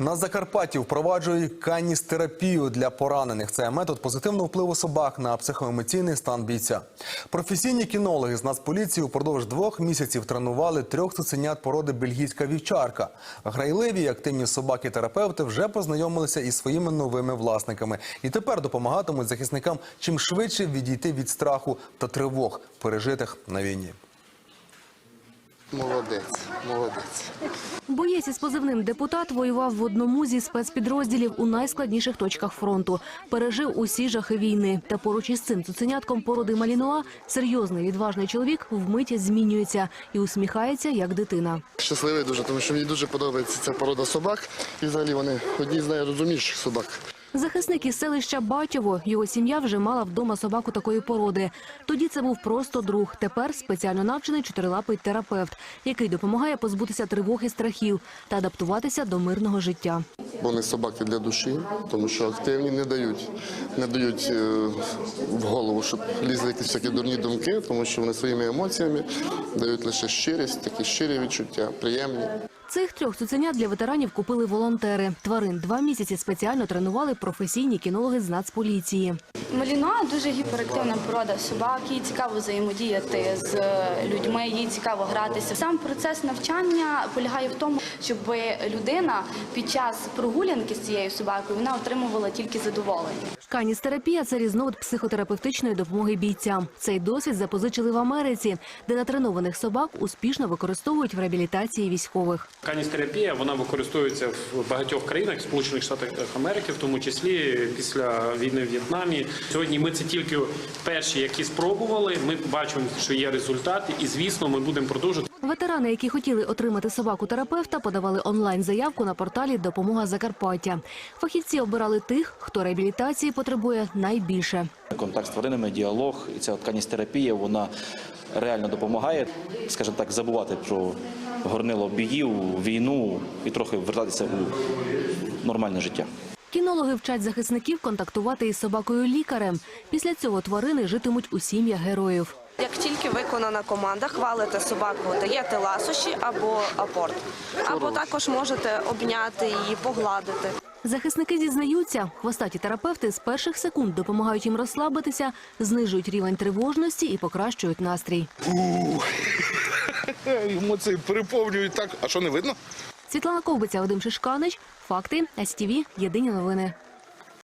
На Закарпатті впроваджують каністерапію для поранених. Це метод позитивного впливу собак на психоемоційний стан бійця. Професійні кінологи з Нацполіції упродовж двох місяців тренували трьох цуценят породи бельгійська вівчарка. Грайливі активні собаки-терапевти вже познайомилися із своїми новими власниками і тепер допомагатимуть захисникам чим швидше відійти від страху та тривог, пережитих на війні. Молодець, молодець. Боєць із позивним депутат воював в одному зі спецпідрозділів у найскладніших точках фронту. Пережив усі жахи війни. Та поруч із цим цуценятком породи Малінуа серйозний відважний чоловік вмить змінюється і усміхається як дитина. Щасливий дуже, тому що мені дуже подобається ця порода собак. І взагалі вони одні з найрозумніших собак. Захисник із селища Батьово. Його сім'я вже мала вдома собаку такої породи. Тоді це був просто друг. Тепер спеціально навчений чотирилапий терапевт, який допомагає позбутися тривог і страхів та адаптуватися до мирного життя. Вони собаки для душі, тому що активні не дають, не дають е, в голову, щоб лізли якісь такі дурні думки, тому що вони своїми емоціями дають лише щирість, такі щирі відчуття, приємні. Цих трьох цуценят для ветеранів купили волонтери. Тварин два місяці спеціально тренували професійні кінологи з Нацполіції. Малінуа дуже гіперактивна порода собак. Їй цікаво взаємодіяти з людьми, їй цікаво гратися. Сам процес навчання полягає в тому, щоб людина під час прогулянки з цією собакою вона отримувала тільки задоволення. Каністерапія – це різновид психотерапевтичної допомоги бійцям. Цей досвід запозичили в Америці, де натренованих собак успішно використовують в реабілітації військових. Каністерапія вона використовується в багатьох країнах, Сполучених Штатах Америки, в тому числі після війни в В'єтнамі. Сьогодні ми це тільки перші, які спробували. Ми бачимо, що є результати, і звісно, ми будемо продовжувати. Ветерани, які хотіли отримати собаку-терапевта, подавали онлайн-заявку на порталі Допомога Закарпаття. Фахівці обирали тих, хто реабілітації потребує найбільше. Контакт з тваринами, діалог і ця от каністерапія, вона реально допомагає, скажімо так, забувати про горнило біїв, війну і трохи вертатися у нормальне життя. Кінологи вчать захисників контактувати із собакою-лікарем. Після цього тварини житимуть у сім'ях героїв. Як тільки виконана команда, хвалите собаку, даєте ласощі або апорт. Або також можете обняти її, погладити. Захисники зізнаються, хвостаті терапевти з перших секунд допомагають їм розслабитися, знижують рівень тривожності і покращують настрій. Емоції переповнюють так. А що не видно? Світлана Ковбиця, Вадим Шишканич. Факти СТВ. Єдині новини.